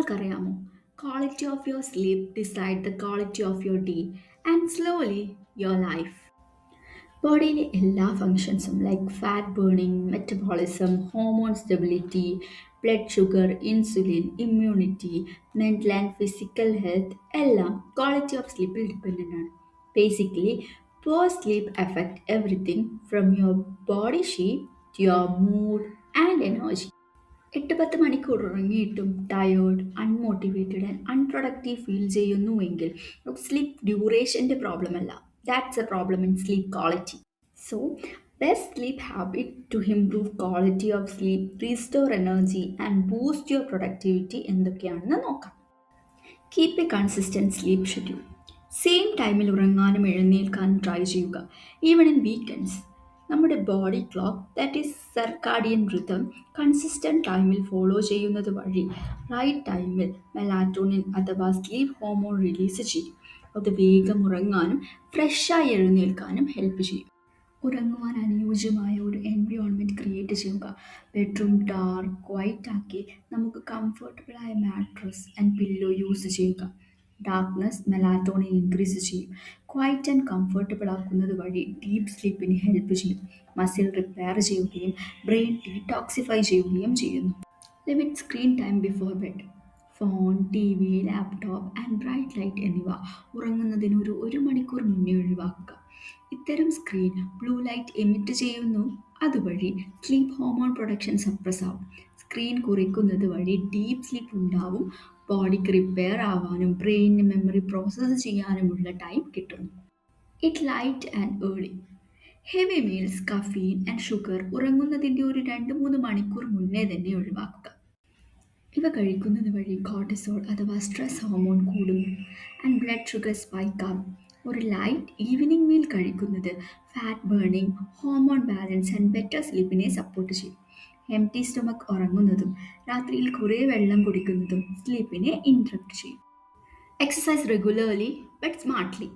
നിങ്ങൾക്കറിയാമോ? Quality of your sleep decide the quality of your day and slowly your life ബോഡിയിലെ എല്ലാ ഫങ്ഷൻസും like fat burning metabolism hormone stability blood sugar insulin immunity mental and physical health എല്ലാം quality of സ്ലീപ്പിൽ dependent ആണ്. Basically poor sleep affect everything from your body shape to your mood and energy. എട്ട് പത്ത് മണിക്കൂർ ഉറങ്ങിയിട്ടും tired unmotivated and unproductive feel ചെയ്യുന്നുവെങ്കിൽ sleep ഡ്യൂറേഷന്റെ problem അല്ല. That's a problem in sleep quality so best sleep habit to improve quality of sleep restore energy and boost your productivity എന്തൊക്കെയാണെന്ന് നോക്കാം. Keep a consistent sleep schedule same ടൈമിൽ ഉറങ്ങാനും എഴുന്നേൽക്കാനും try ചെയ്യുക. Even in weekends നമ്മുടെ body clock that is circadian rhythm consistent ടൈമിൽ follow ചെയ്യുന്നത് വഴി റൈറ്റ് ടൈമിൽ മെലാറ്റോണിൻ അഥവാ സ്ലീപ്പ് ഹോർമോൺ റിലീസ് ചെയ്യും. അത് വേഗം ഉറങ്ങാനും ഫ്രഷായി എഴുന്നേൽക്കാനും ഹെൽപ്പ് ചെയ്യും. ഉറങ്ങുവാൻ അനുയോജ്യമായ ഒരു എൻവിയോൺമെന്റ് ക്രിയേറ്റ് ചെയ്യുക ബെഡ്റൂം ഡാർക്ക് വൈറ്റ് ആക്കി നമുക്ക് കംഫർട്ടബിളായ മാട്രസ് ആൻഡ് പില്ലോ യൂസ് ചെയ്യുക. ഡാർക്ക്നെസ് മെലാറ്റോണിൻ ഇൻക്രീസ് ചെയ്യും. ക്വൈറ്റ് ആൻഡ് കംഫർട്ടബിൾ ആക്കുന്നത് വഴി ഡീപ്പ് സ്ലീപ്പിന് ഹെൽപ്പ് ചെയ്യും. മസിൽ റിപ്പയർ ചെയ്യുകയും ബ്രെയിൻ ഡീടോക്സിഫൈ ചെയ്യുകയും ചെയ്യുന്നു. Limit screen time before bed phone T V laptop and bright light എന്നിവ ഉറങ്ങുന്നതിന് ഒരു ഒരു മണിക്കൂർ മുന്നേ ഒഴിവാക്കുക. ഇത്തരം സ്ക്രീൻ ബ്ലൂ ലൈറ്റ് എമിറ്റ് ചെയ്യുന്നു. അതുവഴി സ്ലീപ്പ് ഹോർമോൺ പ്രൊഡക്ഷൻ സപ്രസ് ആവും. സ്ക്രീൻ കുറയ്ക്കുന്നത് വഴി ഡീപ്പ് സ്ലീപ്പ് ഉണ്ടാവും. ബോഡിക്ക് റിപ്പയർ ആവാനും ബ്രെയിനിന് മെമ്മറി പ്രോസസ്സ് ചെയ്യാനുമുള്ള ടൈം കിട്ടുന്നു. Eat light and early heavy meals caffeine and sugar ഉറങ്ങുന്നതിന്റെ ഒരു രണ്ട് മൂന്ന് മണിക്കൂർ മുന്നേ തന്നെ ഒഴിവാക്കുക. ഇവ കഴിക്കുന്നത് വഴി കോർട്ടിസോൾ അഥവാ സ്ട്രെസ് ഹോർമോൺ കൂടുന്നു. ആൻഡ് ബ്ലഡ് ഷുഗർ സ്പൈക്ക് ആവും ഒരു ലൈറ്റ് ഈവനിങ് മീൽ കഴിക്കുന്നത് fat burning hormone balance and better സ്ലീപ്പിനെ support ചെയ്യും. എം ടി സ്റ്റൊമക്ക് ഉറങ്ങുന്നതും രാത്രിയിൽ കുറേ വെള്ളം കുടിക്കുന്നതും സ്ലീപ്പിനെ ഇൻട്രപ്റ്റ് ചെയ്യും. Exercise regularly but smartly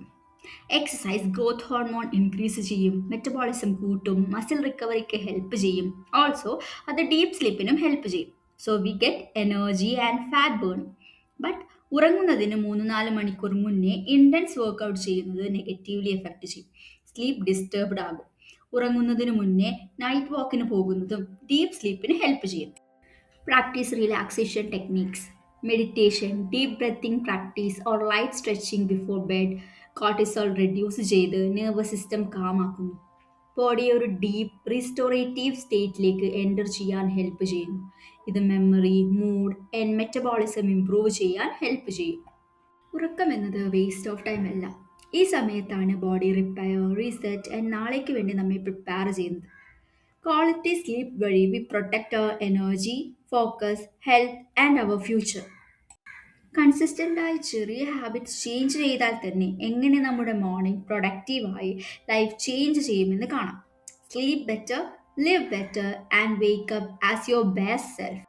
exercise growth hormone increase ചെയ്യും മെറ്റബോളിസം കൂട്ടും മസിൽ റിക്കവറിക്ക് ഹെൽപ്പ് ചെയ്യും. ഓൾസോ അത് ഡീപ്പ് സ്ലീപ്പിനും ഹെൽപ്പ് ചെയ്യും. So we get energy and fat burn but ഉറങ്ങുന്നതിന് മൂന്ന് നാല് മണിക്കൂർ മുന്നേ ഇന്റൻസ് വർക്കൗട്ട് ചെയ്യുന്നത് നെഗറ്റീവ്ലി എഫക്റ്റ് ചെയ്യും. സ്ലീപ്പ് ഡിസ്റ്റർബ്ഡ് ആകും. ഉറങ്ങുന്നതിന് മുന്നേ നൈറ്റ് വാക്കിന് പോകുന്നതും ഡീപ്പ് സ്ലീപ്പിന് ഹെൽപ്പ് ചെയ്യും. Practice relaxation techniques meditation deep breathing practice or light stretching before bed cortisol reduce ചെയ്ത് നെർവസ് സിസ്റ്റം കാമാക്കുന്നു ബോഡിയെ ഒരു ഡീപ്പ് റീസ്റ്റോറേറ്റീവ് സ്റ്റേറ്റിലേക്ക് എന്റർ ചെയ്യാൻ ഹെൽപ്പ് ചെയ്യുന്നു. ഇത് memory mood and metabolism improve ചെയ്യാൻ ഹെൽപ്പ് ചെയ്യും. ഉറക്കം എന്നത് വേസ്റ്റ് ഓഫ് ടൈം അല്ല. ഈ സമയത്താണ് ബോഡി റിപ്പയർ റീസെറ്റ് ആൻഡ് നാളേക്ക് വേണ്ടി നമ്മെ പ്രിപ്പയർ ചെയ്യുന്നത്. ക്വാളിറ്റി സ്ലീപ്പ് വഴി we protect our energy focus health and our future കൺസിസ്റ്റന്റായി ചെറിയ ഹാബിറ്റ്സ് ചേഞ്ച് ചെയ്താൽ തന്നെ എങ്ങനെ നമ്മുടെ മോർണിംഗ് പ്രൊഡക്റ്റീവായി ലൈഫ് ചേഞ്ച് ചെയ്യുമെന്ന് കാണാം. Sleep better live better and wake up as your best self